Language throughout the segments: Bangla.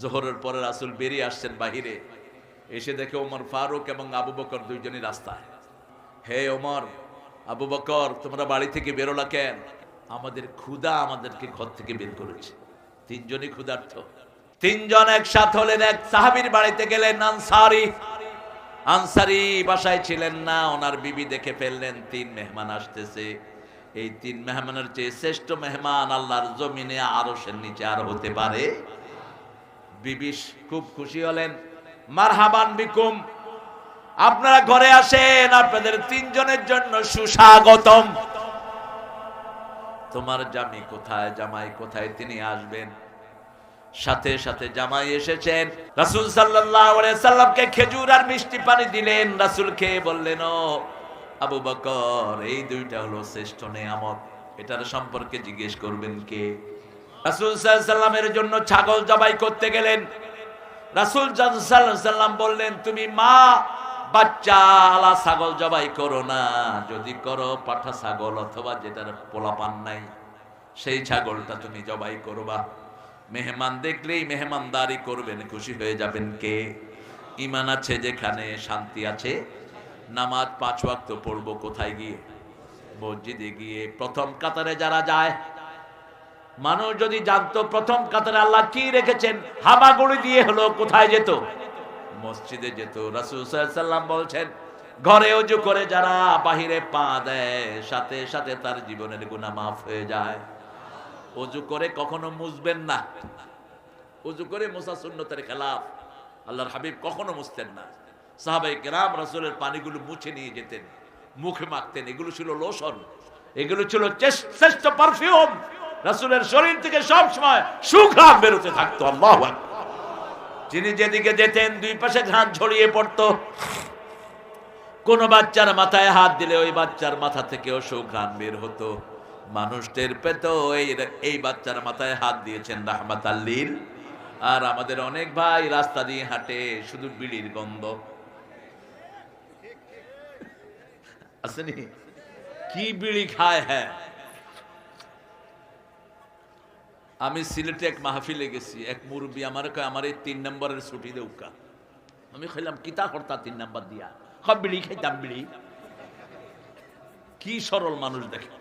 জোহরের পরে রাসুল বেরিয়ে আসছেন বাহিরে। এসে দেখে ওমর ফারুক এবং আবু বকর দুইজনই রাস্তায়। হে ওমর, আবু বকর, তোমরা বাড়ি থেকে বেরোলা কেন? আমাদের ক্ষুধা আমাদেরকে ঘর থেকে বের করেছে। তিনজনই ক্ষুধার্থ তিনজন একসাথ হলেন এক সাহাবির বাড়িতে গেলেন আনসারি। আনসারি বাসায় ছিলেন না, ওনার বিবি দেখে ফেললেন, তিন মেহমান আসতেছে। এই তিন মেহমানের চেয়ে শ্রেষ্ঠ মেহমান আল্লাহর জমিনে আরও নিচে আর হতে পারে বিবি খুব খুশি হলেন। মারহাবান বিকুম। আপনারা ঘরে আসেন, আপনাদের তিনজনের জন্য সুস্বাগতম। তোমার জামি কোথায়, জামাই কোথায়, তিনি আসবেন। সাথে সাথে জামাই এসেছেন। রাসূল সাল্লামকে খেজুর আর মিষ্টি পানি দিলেন। রাসূল খেয়ে বললেন, ও আবু বকর, এই দুইটা হলো শ্রেষ্ঠ নেয়ামত। এটার সম্পর্কে জিজ্ঞেস করবেন কে? রাসূল সাল্লাল্লাহু সাল্লামের জন্য ছাগল জবাই করতে গেলেন। রাসুল সাল্লাম বললেন, তুমি মা, বাচ্চা আলা ছাগল জবাই করো না। যদি করো, পাঠা ছাগল অথবা যেটার পোলাপান নাই, সেই ছাগলটা তুমি জবাই করবা। মেহমান দেখলেই মেহমানদারি করবেন, খুশি হয়ে যাবেন কে? ইমান আছে যেখানে, শান্তি আছে। নামাজ পাঁচ ওয়াক্ত পড়ব কোথায় গিয়ে? মসজিদে গিয়ে প্রথম কাতারে যারা যায় মানুষ যদি জানতো প্রথম কাতারে আল্লাহ কি রেখেছেন হামাগুড়ি দিয়ে হলো, কোথায় যেত? মসজিদে যেত। রাসূল সাল্লাল্লাহু আলাইহি সাল্লাম বলছেন, ঘরে অজু করে যারা বাহিরে পা দেয়, সাথে সাথে তার জীবনের গুনাহ মাফ হয়ে যায়। অজু করে কখনো মুছবেন না। অজু করে মোসা সুন্নতের খেলাফ। আল্লাহর হাবিব কখনো মুছতেন না। সাহাবাই কেরাম রাসূলের পানিগুলো মুছে নিয়ে যেতেন, মুখে মাখতেন। এগুলো ছিল লোশন। এগুলো ছিল শ্রেষ্ঠ পারফিউম। রাসূলের শরীর থেকে সব সময় সুঘ্রাণ বেরোতে থাকতো, আল্লাহু যিনি যেদিকে যেতেন, দুই পাশে ঘাট পড়তো। কোন বাচ্চার মাথায় হাত দিলে ওই বাচ্চার মাথা থেকেও সুঘ্রাণ বের হতো। মানুষ টের পেত, এই এই বাচ্চার মাথায় হাত দিয়েছেন রাহমাত আল্লিল আর আমাদের অনেক ভাই রাস্তা দিয়ে হাঁটে, শুধু বিড়ির গন্ধ। আসেনি? কি বিড়ি খায় হ্যাঁ। আমি সিলেটে এক মাহফিলে গেছি, এক মুরব্বী আমার কয়, আমার এই তিন নম্বরের ছুটি দেউকা আমি খাইলাম কিতা করতা তিন নাম্বার দিয়া? সব বিড়ি খাইতাম, বিড়ি। কি সরল মানুষ দেখে।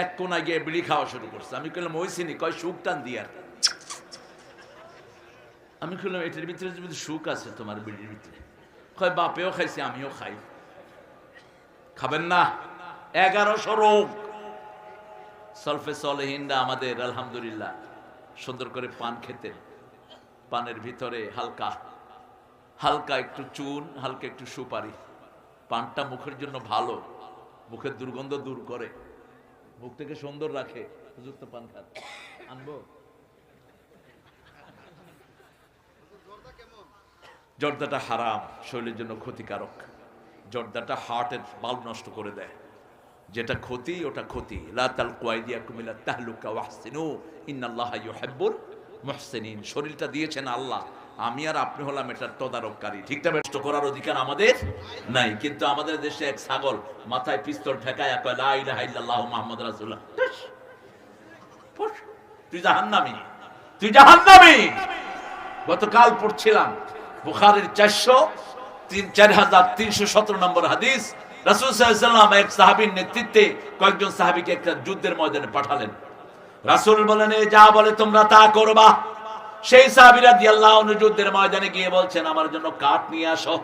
এক কোনা গিয়ে বিড়ি খাওয়া শুরু করছে। আমি কইলাম, ওই চিনি কয়, সুখ টান দিয়া আমি কইলাম, এটার ভিতরে যদি সুখ আছে তোমার বিড়ির ভিতরে। কয়, বাপেও খাইছে, আমিও খাই। খাবেন না? এগারোশো রোগ। সলফে সলহিনরা আমাদের, আলহামদুলিল্লাহ। সুন্দর করে পান খেতেন পানের ভিতরে হালকা হালকা একটু চুন, হালকা একটু সুপারি। পানটা মুখের জন্য ভালো। মুখের দুর্গন্ধ দূর করে। মুখ থেকে সুন্দর রাখে। হুজুর তো পান খান। আনব? জর্দাটা হারাম, শরীরের জন্য ক্ষতিকারক। জর্দাটা হার্টের বাল্ব নষ্ট করে দেয়। যেটা ক্ষতি, ওটা ক্ষতি। তাহলুকা ওয়াহসিনু শরীরটা দিয়েছেন আল্লাহ। আমি আর আপনি হলাম এটার তদারককারী। ঠিকঠাক নষ্ট করার অধিকার আমাদের নাই। কিন্তু আমাদের দেশে এক ছাগল মাথায় পিস্তল ঠেকায় তুই তুই গতকাল পড়ছিলাম বুখারীর চারশো তিন, চার হাজার তিনশো সতেরো নম্বর হাদিস। রাসূল সাল্লাল্লাহু এক সাহাবীর নেতৃত্বে কয়েকজন সাহাবীকে একটা যুদ্ধের ময়দানে পাঠালেন। রাসূল বলেন যা বলে তোমরা তা করবা। সেই সাহাবীরা রাদিয়াল্লাহু আনহু যুদ্ধের ময়দানে গিয়ে বলছেন, আমার জন্য কাঠ নিয়ে আসো।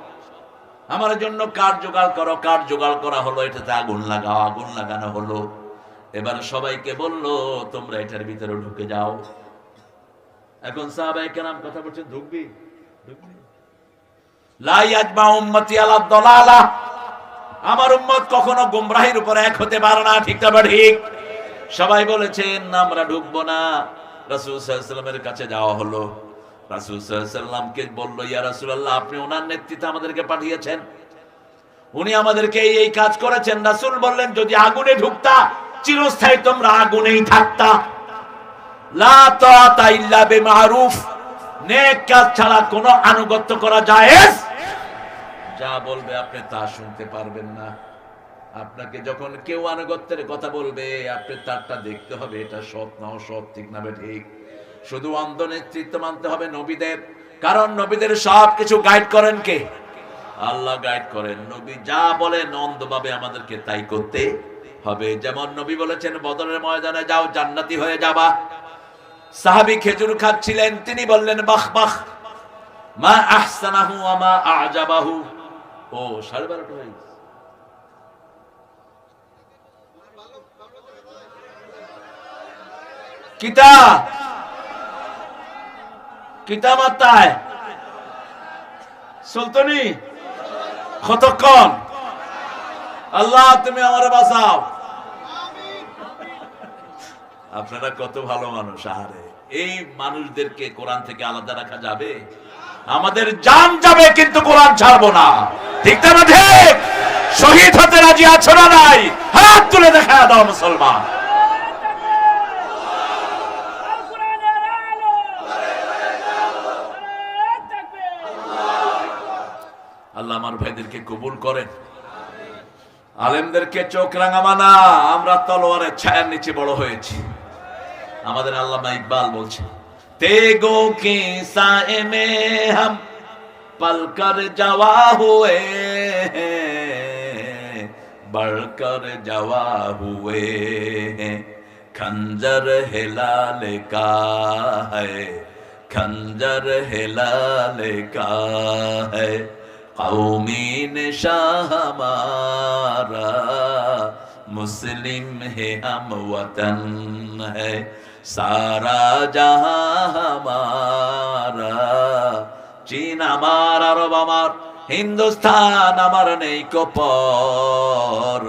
আমার জন্য কাঠ জোগাড় করো। কাঠ জোগাড় করা হলো, এটাতে আগুন লাগাও আগুন লাগানো হলো। এবার সবাইকে বলল, তোমরা এটার ভিতরে ঢুকে যাও। এখন সাহাবাই কেরাম কথা বলছেন, ঢুকবি? ঢুকবি? লা ইয়াজমা উম্মতি আলা আমার উম্মত কখনো গুমরাহির উপর এক হতে পারে না, ঠিক না ঠিক? সবাই বলেছেন, না, আমরা ঢুকবো না। রাসূল আলাইহি কাছে যাওয়া হলো। রাসূল ওয়াসাল্লামকে বলল, ইয়া রাসূলুল্লাহ, আপনি ওনার নেতৃত্বে আমাদেরকে পাঠিয়েছেন। উনি আমাদেরকে এই এই কাজ করেছেন। রাসূল বললেন, যদি আগুনে ঢুকতা, চিরস্থায়ী তোমরা আগুনেই থাকতা। লা তাআতা ইল্লা বিমারুফ, নেক কাজ ছাড়া কোনো আনুগত্য করা জায়েজ যা বলবে আপনি তা শুনতে পারবেন না। আপনাকে যখন কেউ আনুগত্যের কথা বলবে, আপনি তারটা দেখতে হবে, এটা সৎ না সৎ ঠিক না ঠিক। শুধু অন্ধ নেতৃত্ব মানতে হবে নবীদের, কারণ নবীদের সব কিছু গাইড করেন কে? আল্লাহ গাইড করেন। নবী যা বলেন অন্ধভাবে আমাদেরকে তাই করতে হবে। যেমন নবী বলেছেন, বদরের ময়দানে যাও, জান্নাতি হয়ে যাবা। সাহাবি খেজুর খাচ্ছিলেন, তিনি বললেন, বাহ বাহ। মা আহসানাহু ওয়া মা আজাবাহু। ও, সাড়ে বারোটা হয়ে গেছে। কিতা? কিতা সুলতানি কতক্ষণ আল্লাহ, তুমি আমার বাঁচাও। আপনারা কত ভালো মানুষ, আহারে। এই মানুষদেরকে কোরআন থেকে আলাদা রাখা যাবে? আমাদের জান যাবে, কিন্তু কোরআন ছাড়বো না। না ঠিক। শহীদ হতে রাজি আছো না নাই? হাত তুলে দেখা দাও মুসলমান। আল্লাহ আমার ভাইদেরকে কবুল করেন। আলেমদেরকে চোখ রাঙামানা, আমরা তলোয়ারের ছায়ার নিচে বড় হয়েছি। আমাদের আল্লামা ইকবাল বলছে তেগো কে সায়ে মে হাম पलकर जवा हुए बढ़कर जवा हुए खंजर हिलाल का है, खंजर हिलाल का है। कौमी निशाह हमारा मुस्लिम है हम वतन है। सारा जहाँ हमारा চীন আমার, আরব আমার, হিন্দুস্তান আমার নেই কপর।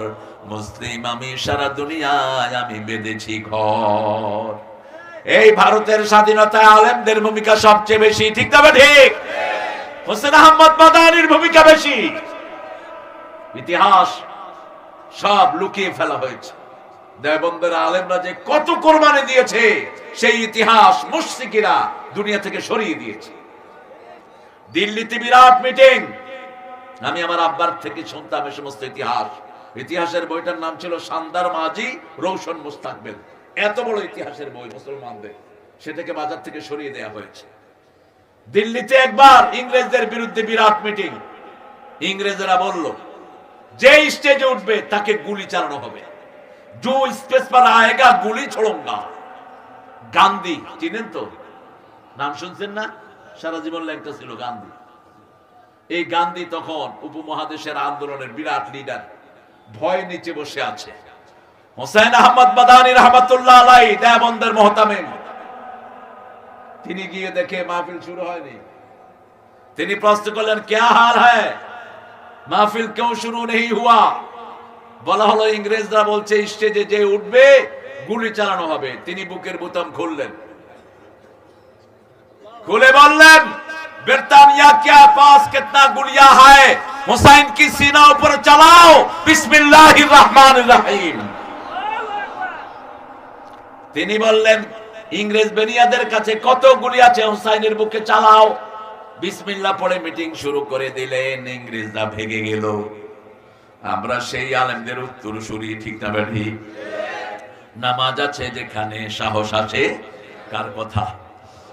মুসলিম আমি সারা দুনিয়ায় আমি বেঁধেছি ঘর। এই ভারতের স্বাধীনতায় আলেমদের ভূমিকা সবচেয়ে বেশি, ঠিক তবে ঠিক হোসেন আহমদ মাদানির ভূমিকা বেশি। ইতিহাস সব লুকিয়ে ফেলা হয়েছে। দেবন্দের আলেমরা যে কত কোরবানি দিয়েছে, সেই ইতিহাস মুশরিকিরা দুনিয়া থেকে সরিয়ে দিয়েছে। দিল্লিতে বিরাট মিটিং। আমি আমার আব্বার থেকে শুনতাম এই সমস্ত ইতিহাস। ইতিহাসের বইটার নাম ছিল সান্দার মাঝি রৌশন মুস্তাকবেল। এত বড় ইতিহাসের বই মুসলমানদের। সেটাকে বাজার থেকে সরিয়ে দেয়া হয়েছে। দিল্লিতে একবার ইংরেজদের বিরুদ্ধে বিরাট মিটিং। ইংরেজরা বলল যে স্টেজে উঠবে, তাকে গুলি চালানো হবে। জু স্পেস পার আয়েগা গুলি ছড়ঙ্গা। গান্ধী, চিনেন তো? নাম শুনছেন না? সারা জীবন লেখটা ছিল গান্ধী। এই গান্ধী তখন উপমহাদেশের আন্দোলনের বিরাট লিডার ভয় নিচে বসে আছে। হোসেন আহমদ বাদানি রহমতুল্লাহ আলাই দেবন্দের মহতামিম। তিনি গিয়ে দেখে মাহফিল শুরু হয়নি। তিনি প্রশ্ন করলেন, কে হাল হ্যাঁ মাহফিল কেউ শুরু নেই হুয়া। বলা হলো, ইংরেজরা বলছে, স্টেজে যে উঠবে, গুলি চালানো হবে। তিনি বুকের বোতাম খুললেন। খুলে বললেন ब्रिटानिया क्या पास कितना गुलिया है हुसैन की सीना ऊपर चलाओ बिस्मिल्लाहिर रहमानिर रहीम তিনি বললেন ইংরেজ বেনিয়াদের কাছে কত গুলি আছে হুসাইনের বুকে চালাও বিসমিল্লাহ পড়ে মিটিং শুরু করে দিলেন ইংরেজরা ভেগে গেল আমরা সেই আলেমদের উত্তর শুরি ঠিক না বেঠি নামাজ আছে যেখানে সাহস আছে কার কথা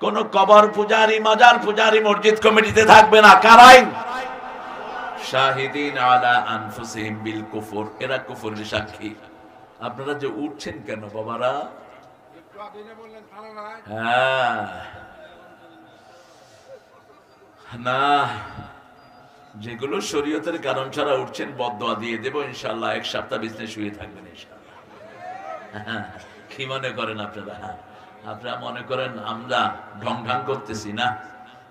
কোন কবর পূজারি মাজার পূজারি মসজিদ কমিটিতে থাকবে না। কারাইন? শাহিদিন আলা আনফুসিহিম বিল কুফর। এরা কুফরের সাক্ষী। আপনারা যে উঠছেন কেন বাবারা? হ্যাঁ। না যেগুলো শরীয়তের কারণ ছাড়া উঠছেন বদয়া দিয়ে দেবো ইনশাল্লাহ এক সপ্তাহ বিজনেস শুয়ে থাকবেন ইনশাল্লাহ হ্যাঁ, কি মনে করেন আপনারা? আপনারা মনে করেন আমরা ঢং ঢং করতেছি না?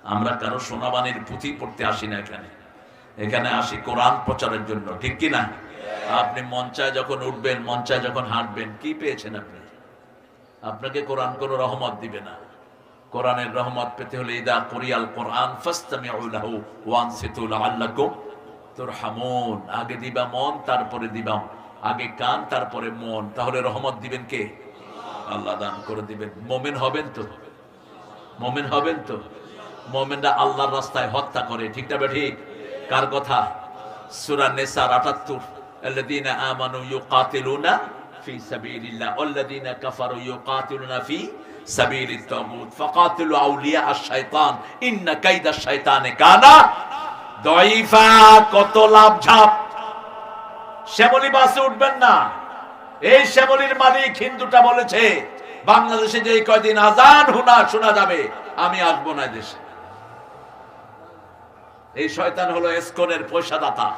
আমরা কারও সোনাবানির পুঁথি পড়তে আসি না এখানে। এখানে আসি কোরআন প্রচারের জন্য, ঠিক কি না? আপনি মঞ্চায় যখন উঠবেন, মঞ্চায় যখন হাঁটবেন, কি পেয়েছেন আপনি? আপনাকে কোরআন কোনো রহমত দিবে না। কোরআনের রহমত পেতে হলে, ইদা কোরিয়াল কোরআন লাআল্লাকুম তুরহামুন। আগে দিবা মন, তারপরে দিবা আগে কান, তারপরে মন। তাহলে রহমত দিবেন কে? আল্লাহ দান করে দিবেন। মোমেন হবেন তো? মোমেন হবেন তো? মোমেনরা আল্লাহর রাস্তায় হত্যা করে, ঠিক না কার কথা? সূরা নিসার 78 আল্লাযীনা আমানু ইউকাতিলুনা ফি সাবিলিল্লাহ, ওয়াল্লাযীনা কাফারু ইউকাতিলুনা ফি তাগুত। ফাকাতিলু আউলিয়া আশ-শাইতান, ইন্না কাইদা কানা কত লাভ ঝাপ। শ্যামলী বাসে উঠবেন না। এই শ্যামলীর মালিক হিন্দুটা বলেছে, বাংলাদেশে যে কয়দিন আজান হুনা শোনা যাবে, আমি আসব না দেশে। এই শয়তান হলো এসকনের পয়সা দাতা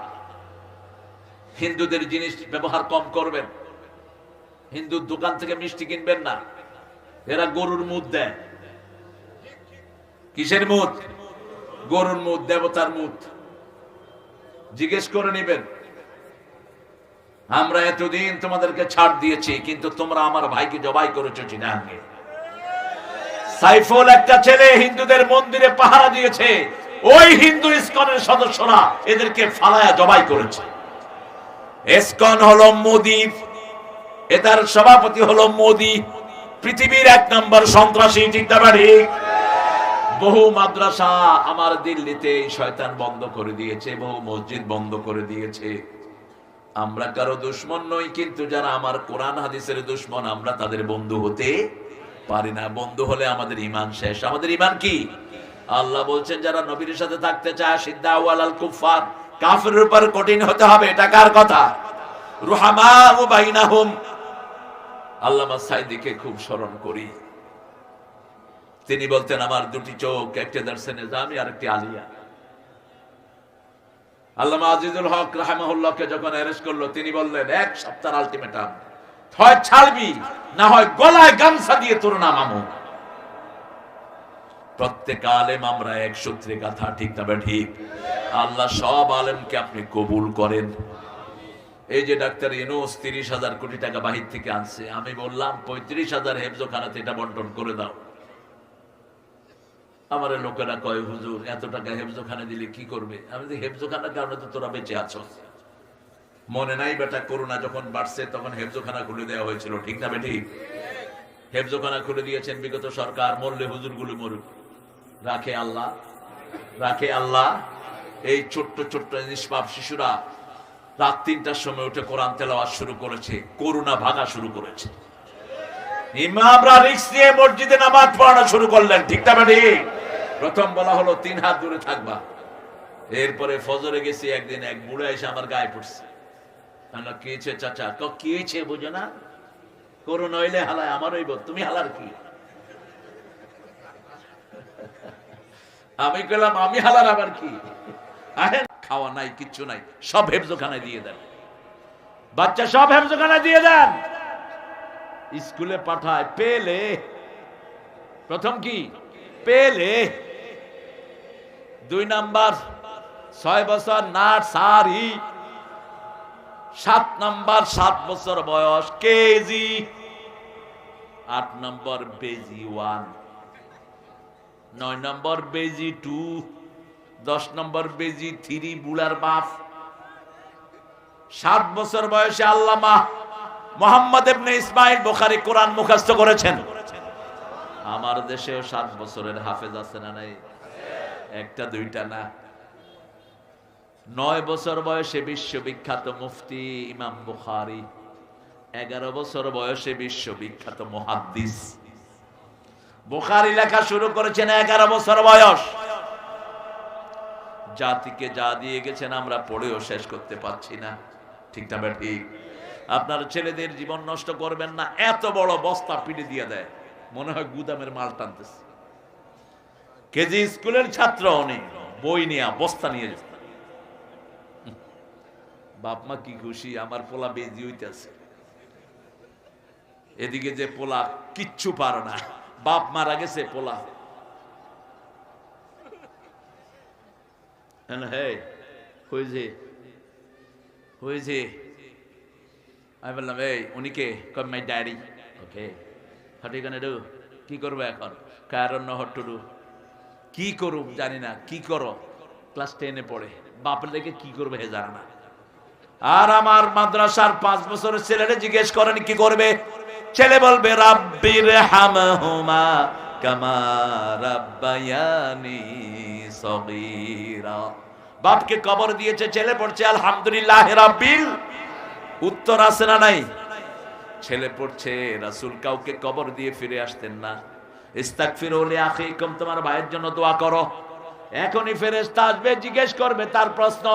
হিন্দুদের জিনিস ব্যবহার কম করবেন। হিন্দুর দোকান থেকে মিষ্টি কিনবেন না। এরা গরুর মুদ দেয়। কিসের মুদ? গরুর মুদ, দেবতার মুদ। জিজ্ঞেস করে নেবেন। আমরা এতদিন তোমাদেরকে ছাড় দিয়েছি, কিন্তু তোমরা আমার ভাইকে জবাই করেছ চিনাঙ্গে সাইফুল একটা ছেলে হিন্দুদের মন্দিরে পাহারা দিয়েছে। ওই হিন্দু ইসকনের সদস্যরা এদেরকে ফালায়া জবাই করেছে। ইসকন হলো মোদি, এটার সভাপতি হলো মোদি, পৃথিবীর এক নম্বর সন্ত্রাসী, ঠিক? বহু মাদ্রাসা আমার দিল্লিতে শয়তান বন্ধ করে দিয়েছে, বহু মসজিদ বন্ধ করে দিয়েছে। আমরা কারও দুশ্মন নই, কিন্তু যারা আমার কোরআন হাদিসের দুশ্মন, আমরা তাদের বন্ধু হতে পারি না। বন্ধু হলে আমাদের ইমান শেষ। আমাদের ইমান কি? আল্লাহ বলছেন, যারা নবীর সাথে থাকতে চায় সিদ্ধা ওয়ালাল কুফার কাফের উপর কঠিন হতে হবে, এটা কার কথা? রুহামা ও বাইনাহুম। আল্লামা সাইদিকে খুব স্মরণ করি। তিনি বলতেন, আমার দুটি চোখ, একটা দর্শনে জামি আর একটি আলিয়া। আল্লামা আজিজুল হক যখন অ্যারেস্ট করল, তিনি বললেন, এক সপ্তাহ আলটিমেটাম হয় ছাড়বি, না হয় গলায় গামছা দিয়ে তোর নাম আমু। প্রত্যেক আলেম আমরা এক সূত্রে কথা, ঠিক ঠিক। আল্লাহ সব আলেমকে আপনি কবুল করেন। এই যে ডাক্তার ইনুস তিরিশ হাজার কোটি টাকা বাহির থেকে আনছে, আমি বললাম, পঁয়ত্রিশ হাজার হেফজোখানাতে এটা বন্টন করে দাও। আমার লোকেরা কয়, হুজুর, এত টাকা হেফজোখানে দিলে কি করবে? আমি যে হেফজোখানার কারণে তো তোরা বেঁচে আছো। মনে নাই বেটা, করোনা যখন বাড়ছে তখন হেফজোখানা খুলে দেওয়া হয়েছিল, ঠিক না বেটি? হেফজোখানা খুলে দিয়েছেন বিগত সরকার, মরলে হুজুরগুলো মরুক। রাখে আল্লাহ রাখে আল্লাহ। এই ছোট্ট ছোট্ট নিষ্পাপ শিশুরা রাত তিনটার সময় উঠে কোরআন তেলাওয়াত শুরু করেছে করুণা ভাগা শুরু করেছে। ইমামরা রিক্স নিয়ে মসজিদে নামাজ পড়ানো শুরু করলেন, ঠিক না ঠিক প্রথম বলা হলো, তিন হাত দূরে থাকবা। এরপরে ফজরে গেছি, একদিন এক বুড়া এসে আমার গায়ে পড়ছে। আমরা চাচা? ক কি বুঝো না। করোনা হইলে হালায়, আমার হইব, তুমি হালার কি? আমি কইলাম, আমি হালার, আবার কি? খাওয়া নাই, কিচ্ছু নাই, সব হেফজোখানায় দিয়ে দেন। বাচ্চা সব হেফজোখানায় দিয়ে দেন। স্কুলে পাঠায়, পেলে। প্রথম কি? পেলে। দুই নাম্বার, ছয় বছর নার্সারি সাত নাম্বার, সাত বছর বয়স, কেজি। আট নম্বর, বেজি ওয়ান। নয় নম্বর, বেজি টু। দশ নম্বর, বেজি থ্রি, বুড়ার বাপ। সাত বছর বয়সে আল্লামা মোহাম্মদ ইবনে ইসমাইল বুখারী কোরআন মুখস্থ করেছেন। আমার দেশেও সাত বছরের হাফেজ আছে না নাই? একটা, দুইটা না। নয় বছর বয়সে বিশ্ববিখ্যাত মুফতি ইমাম বুখারী, এগারো বছর বয়সে বিশ্ববিখ্যাত মুহাদ্দিস। বুখারী লেখা শুরু করেছেন এগারো বছর বয়স। জাতিকে যা দিয়ে গেছেন আমরা পড়েও শেষ করতে পারছি না। ঠিক না ঠিক। আপনার ছেলেদের জীবন নষ্ট করবেন না, এত বড় বস্তা পিড়ে দিয়ে দেয়। মনে হয় গুদামের মাল টানতেছে। কেজি স্কুলের ছাত্র অনেক বই নিয়ে, বস্তা নিয়ে বাপ মা কি খুশি, আমার পোলা বেজি হইতেছে। এদিকে যে পোলা কিচ্ছু পারে না, বাপ মারা গেছে পোলা। আমি বললাম, এই, উনি কে? কম মাই ড্যাডি ওকে ডু কি করব এখন? কারণ হট্টুডু কি করুক জানি না, কি করো? ক্লাস টেনে পড়ে। বাপ লেগে কি করবে হে জানে না। আর আমার মাদ্রাসার পাঁচ বছরের ছেলেরে জিজ্ঞেস করেন, কি করবে? ছেলে বলবে, রাব্বির রাব্বায়ানি সগীরা। বাপকে কবর দিয়েছে, ছেলে পড়ছে, আলহামদুলিল্লাহ উত্তর আছে না নাই? ছেলে পড়ছে, রাসূল কাউকে কবর দিয়ে ফিরে আসতেন না। ইস্তাগফিরু লিআখিকুম, তোমার ভাইয়ের জন্য দোয়া করো। এখনই ফেরেশতা আসবে, জিজ্ঞেস করবে, তার প্রশ্ন,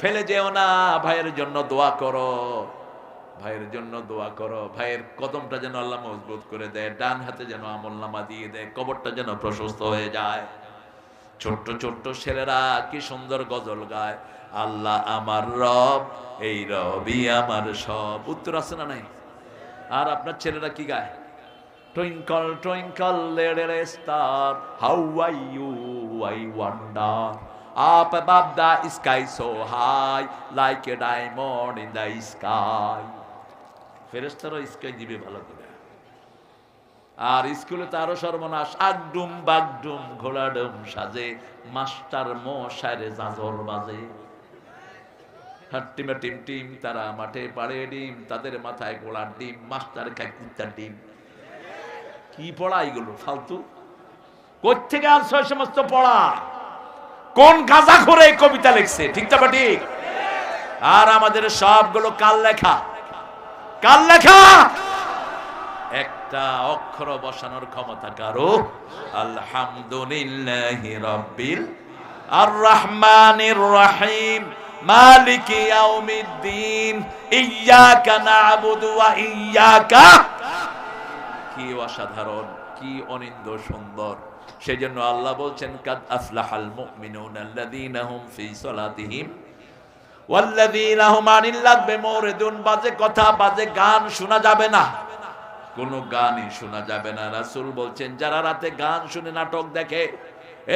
ফেলে যেও না, ভাইয়ের জন্য দোয়া করো। ভাইয়ের জন্য দোয়া করো। ভাইয়ের কদমটা যেন আল্লাহ মজবুত করে দেয়, ডান হাতে যেন আমল নামা দিয়ে দেয়, কবরটা যেন প্রশস্ত হয়ে যায়। ছোট্ট ছোট্ট ছেলেরা কি সুন্দর গজল গায়, আল্লাহ আমার রব, এই রবি আমার সব। উত্তর আছে না নাই? আর আপনার ছেলেরা কি গায়? Twinkle twinkle little star how I you I wonder up above the sky, so high, like a diamond in the sky. ফেরেশতারা স্কাই দিবে ভালো করে। আর স্কুলে তো আরও সর্বনাশ। আগডুম বাগডুম ঘোড়াডুম সাজে, মাস্টার মশারে জাজর বাজে। টিমে, টিম টিম, তারা মাঠে পাড়ে ডিম, তাদের মাথায় গোলার ডিম, মাস্টার খায় কুত্তার ডিম। কি পড়া এগুলো? ফালতু। কোথেকে ওই সমস্ত পড়া? কোন গাঁজা করে কবিতা লিখছে? ঠিক তো ঠিক? আর আমাদের সবগুলো কাল লেখা? কাল লেখা? একটা অক্ষর বসানোর ক্ষমতা কারও? আলহামদুলিল্লাহ রব্বিল আর রহমানির রহিম, মালিক ইয়াউমিদ্দিন, ইয়্যাকা না'বুদু ওয়া ইয়্যাকা কি অসাধারণ, কি অনিন্দ সুন্দর। সেজন্য আল্লাহ বলছেন, কাদ আফলাহাল মুমিনুন আল্লাযীনা ফি সালাতিহিম ওয়াল্লাযীনা হুম আনিল লাগবে মুরিদুন বাজে কথা, বাজে গান শোনা যাবে না। কোনো গানই শোনা যাবে না। রাসূল বলছেন, যারা রাতে গান শুনে নাটক দেখে,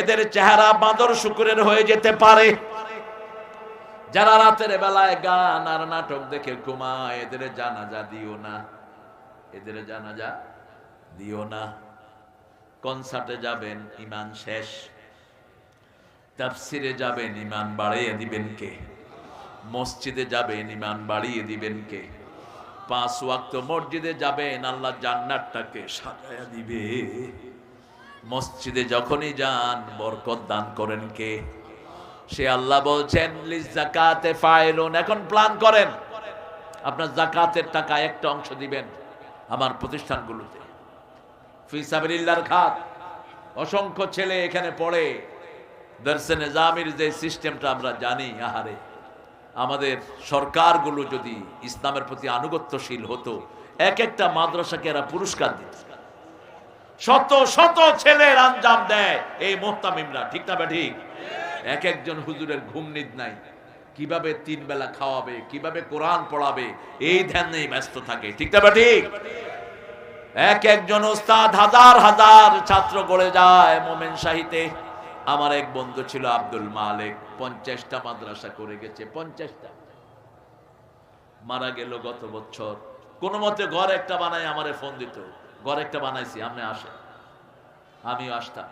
এদের চেহারা বাঁদর শুকুরের হয়ে যেতে পারে। যারা রাতের বেলায় গান আর নাটক দেখে ঘুমায়, এদের জানাজা দিও না। এদের জানাজা দিও না। কনসার্টে যাবেন, ইমান শেষ। তাফসিরে যাবেন, ইমান বাড়িয়ে দিবেন কে? মসজিদে যাবেন, ইমান বাড়িয়ে দিবেন কে? পাঁচ ওয়াক্ত মসজিদে যাবেন, আল্লাহ জান্নাতটাকে সাজায়া দিবে। মসজিদে যখনই যান, বরকত দান করেন কে? সে আল্লাহ বলছেন জাকাতে ফাইলুন। এখন প্ল্যান করেন। আপনার জাকাতের টাকা একটা অংশ দিবেন আমার প্রতিষ্ঠানগুলোতে। ফিসাবিল্লার খাত। অসংখ্য ছেলে এখানে পড়ে। দর্শে নিজামির যে সিস্টেমটা আমরা জানি, আহারে। আমাদের সরকারগুলো যদি ইসলামের প্রতি আনুগত্যশীল হতো, এক একটা মাদ্রাসাকে এরা পুরস্কার দিত। শত শত ছেলের আঞ্জাম দেয় এই মোহতামিমরা, ঠিক না ঠিক? এক একজন হুজুরের ঘুম নিদ নাই। কীভাবে তিন বেলা খাওয়াবে, কীভাবে কোরআন পড়াবে, এই ধ্যান নেই ব্যস্ত থাকে, ঠিক না ঠিক? এক একজন ওস্তাদ হাজার হাজার ছাত্র গড়ে যায় মোমেন শাহিতে। আমার এক বন্ধু ছিল আব্দুল মালিক, পঞ্চাশটা মাদ্রাসা করে গেছে, পঞ্চাশটা। মারা গেল গত বছর। কোনো মতে ঘর একটা বানাই আমারে ফোন দিত। ঘর একটা বানাইছি, আপনি আসেন। আমিও আসতাম।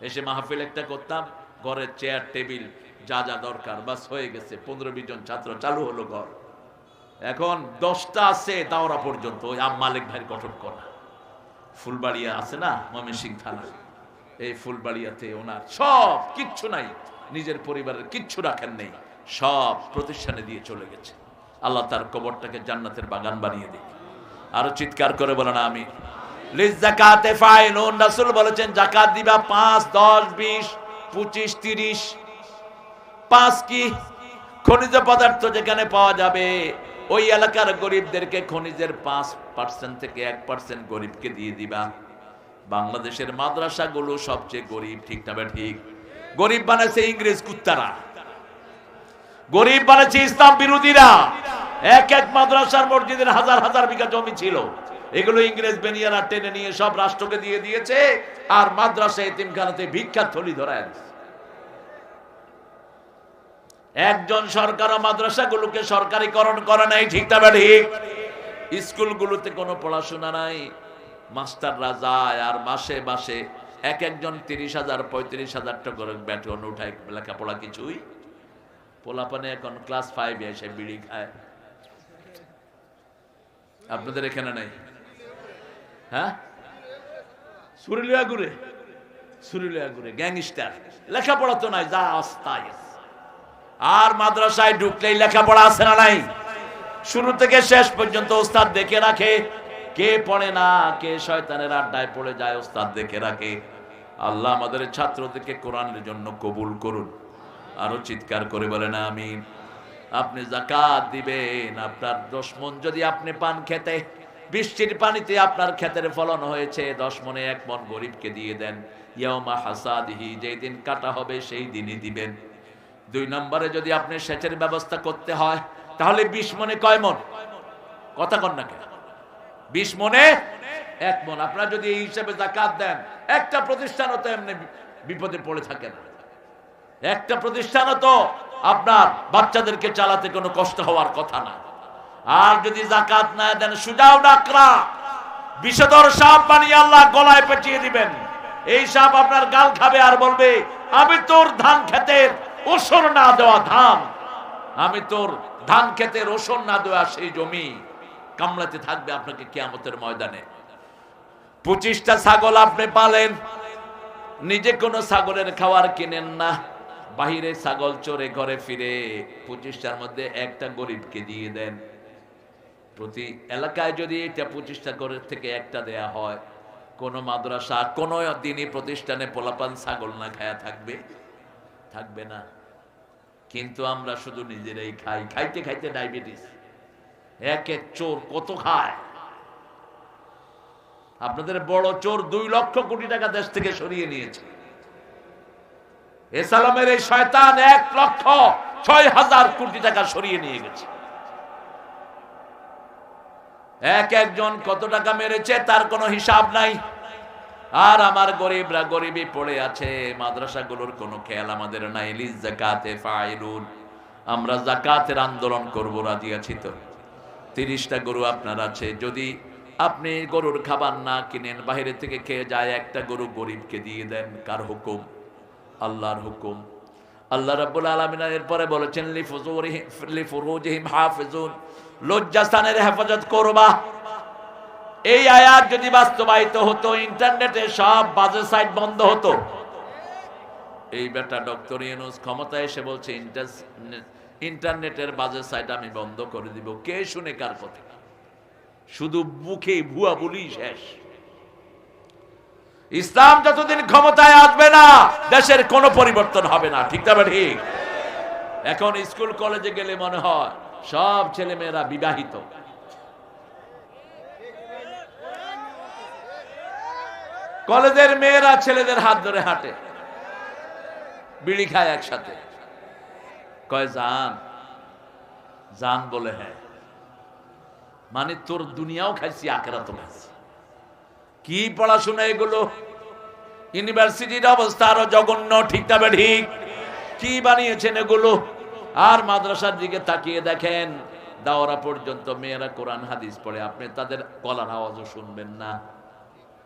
এসে মাহফিল একটা করতাম, ঘরের চেয়ার টেবিল যা যা দরকার, বাস হয়ে গেছে। পনেরো বিশ জন ছাত্র চালু হলো ঘর। এখন দশটা আছে, দাওরা পর্যন্ত, ওই আম মালিক ভাইয়ের গঠন করা। ফুলবাড়িয়া আছে না ময়মনসিং থানা এই ফুলবাড়িয়াতে ওনার সব কিচ্ছু নাই, নিজের পরিবারের কিচ্ছু রাখেন নেই, সব প্রতিষ্ঠানে দিয়ে চলে গেছে। আল্লাহ তার কবরটাকে জান্নাতের বাগান বানিয়ে দিক। আরও চিৎকার করে আমি জাকাতে ফাইলুন রাসূল বলেছেন জাকাত দিবা পাঁচ, দশ, বিশ, পঁচিশ, তিরিশ। পাঁচ কি? খনিজ পদার্থ যেখানে পাওয়া যাবে। ওই এলাকার গরিবদেরকে খনিজের পাঁচ পার্সেন্ট থেকে এক পার্সেন্ট গরিবকে দিয়ে দিবা। বাংলাদেশের মাদ্রাসাগুলো সবচেয়ে গরিব, ঠিক না ঠিক। গরিব বানাইছে ইংরেজ কুত্তারা। গরিব বানাইছে ইসলাম বিরোধীরা। এক এক মাদ্রাসার মসজিদের হাজার হাজার বিঘা জমি ছিল। এগুলো ইংরেজ বেনিয়ারা টেনে নিয়ে সব রাষ্ট্রকে দিয়ে দিয়েছে। আর মাদ্রাসা এতিমখানাতে ভিক্ষার থলি ধরায় দিয়েছে একজন সরকার মাদ্রাসাগুলোকে সরকারিকরণ করে নাই, ঠিক না ঠিক স্কুলগুলোতে কোনো পড়াশোনা নাই। মাস্টাররা যায় আর মাসে মাসে এক একজন তিরিশ হাজার, পঁয়ত্রিশ হাজার টাকা বেতন উঠায়, লেখাপড়া কিছুই। পোলাপানে এখন ক্লাস ফাইভে এসে বিড়ি খায়। আপনাদের এখানে নাই? হ্যাঁ? সুরিলিয়া ঘুরে সুরিলিয়া ঘুরে গ্যাংস্টার। লেখাপড়া তো নাই, যা অস্তায় আর মাদ্রাসায় ঢুকলেই লেখাপড়া আছে না নাই? শুরু থেকে শেষ পর্যন্ত ওস্তাদ দেখে রাখে। কে পড়ে না, কে শয়তানের আড্ডায় পড়ে যায়, ওস্তাদ দেখে রাখে। আল্লাহ আমাদের ছাত্রদেরকে কোরআনের জন্য কবুল করুন। আরও চিৎকার করে বলেন আমি আপনি জাকাত দিবেন, আপনার দশ মন যদি আপনি পান খেতে, বৃষ্টির পানিতে আপনার ক্ষেতের ফলন হয়েছে দশ মনে এক মন গরিবকে দিয়ে দেন। ইয়ামা হাসাদিহি যেই দিন কাটা হবে সেই দিনই দিবেন। দুই নম্বরে যদি আপনি সেচের ব্যবস্থা করতে হয়, তাহলে বিশ মনে কয় মন? কথা কন না কেন? বিশ মনে এক মন। আপনারা যদি এই হিসাবে জাকাত দেন, একটা প্রতিষ্ঠানও তো এমনি বিপদে পড়ে থাকে না। একটা প্রতিষ্ঠানও তো আপনার বাচ্চাদেরকে চালাতে কোনো কষ্ট হওয়ার কথা না। আর যদি জাকাত না দেন, সুজাও ডাকরা। বিষধর সাপ বানিয়ে আল্লাহ গলায় পেঁচিয়ে দিবেন। এই সাপ আপনার গাল খাবে আর বলবে, আমি তোর ধান খেতের ওসর না দেওয়া ধান। আমি তোর ধান খেতের ওসর না দেওয়া সেই জমি কামড়াতে থাকবে আপনাকে কিয়ামতের ময়দানে। পঁচিশটা ছাগল আপনি পালেন, নিজে কোনো ছাগলের খাবার কিনেন না, বাহিরে ছাগল চড়ে ঘরে ফিরে পঁচিশটার মধ্যে একটা গরিবকে দিয়ে দেন। প্রতি এলাকায় যদি এটা পঁচিশটা করে থেকে একটা দেয়া হয়, কোনো মাদ্রাসা কোনো দিনই প্রতিষ্ঠানে পোলাপান ছাগল না খায়া থাকবে। থাকবে না। কিন্তু আমরা শুধু নিজেরাই খাই। খাইতে খাইতে ডায়াবেটিস। এক এক চোর কত খায়? আপনাদের বড় চোর দুই লক্ষ কোটি টাকা দেশ থেকে সরিয়ে নিয়েছে। এসালামের এই শয়তান এক লক্ষ ছয় হাজার কোটি টাকা সরিয়ে নিয়ে গেছে। এক একজন কত টাকা মেরেছে তার কোনো হিসাব নাই। আর আমার গরিবরা গরিবই পড়ে আছে, মাদ্রাসাগুলোর কোনো খেয়াল আমাদের নাই। লিজ জাকাতে ফাইলুন। আমরা জাকাতের আন্দোলন করব, রাজি আছি তো? তিরিশটা গরু আপনার আছে। যদি আপনি গরুর খাবার না কিনেন বাইরে থেকে খেয়ে যায়, একটা গরু গরিবকে দিয়ে দেন, কার হুকুম? আল্লাহর হুকুম। আল্লাহ রাব্বুল আলামিন এরপরে বলেছেন, লিফুজুরিহিম লিফুরুজিহিম হাফিজুন। লজ্জাস্থানের হেফাজত করবা। এই আয়াত যদি বাস্তবায়িত হতো, ইন্টারনেটে সব বাজে সাইট বন্ধ হতো। এই বেটা ডক্টর ইউনুস ক্ষমতা এসে বলছে ইন্টারনেটের বাজে সাইট আমি বন্ধ করে দিব। কে শুনে কার কথা শুধু মুখে ভুয়া বলি শেষ। ইসলাম যতদিন ক্ষমতায় আসবে না, দেশের কোনো পরিবর্তন হবে না। ঠিক তবে ঠিক? এখন স্কুল কলেজে গেলে মনে হয় সব ছেলে মেয়েরা বিবাহিত। কলেজের মেয়েরা ছেলেদের হাত ধরে হাঁটে, বিড়ি খায় একসাথে। কয়, জান জান বলে হ্যাঁ। মানে তোর দুনিয়াও খাইছি আখেরা তো খাইছি। কি পড়াশোনা এগুলো? ইউনিভার্সিটির অবস্থা আরও জঘন্য ঠিক না ঠিক? কি বানিয়েছেন এগুলো? আর মাদ্রাসার দিকে তাকিয়ে দেখেন, দাওরা পর্যন্ত মেয়েরা কোরআন, হাদিস পড়ে। আপনি তাদের গলার আওয়াজও শুনবেন না।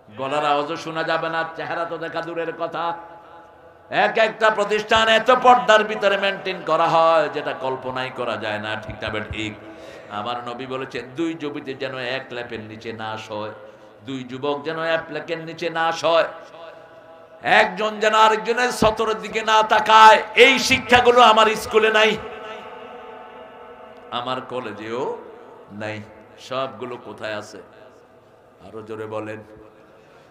গলার আওয়াজও শোনা যাবে না, চেহারা তো দেখা দূরের কথা। এক একটা প্রতিষ্ঠান এত পর্দার ভিতরে মেনটেন করা হয়, যেটা কল্পনাই করা যায় না, ঠিক না ঠিক আমার নবী বলেছেন, দুই জমিতে যেন এক ল্যাপের নিচে নাশ হয় দুই যুবক যেন এক ল্যাপের নিচে নাশ হয় একজন যেন আরেকজনের সতরের দিকে না তাকায়, এই শিক্ষাগুলো আমার স্কুলে নাই, আমার কলেজেও নাই, সবগুলো কোথায় আছে? আরও জোরে বলেন।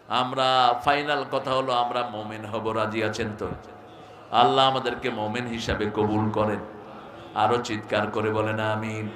আমরা ফাইনাল কথা হলো আমরা মোমেন হব, রাজি আছেন তো? আল্লাহ আমাদেরকে মোমেন হিসাবে কবুল করেন। আরও চিৎকার করে বলেন, আমিন।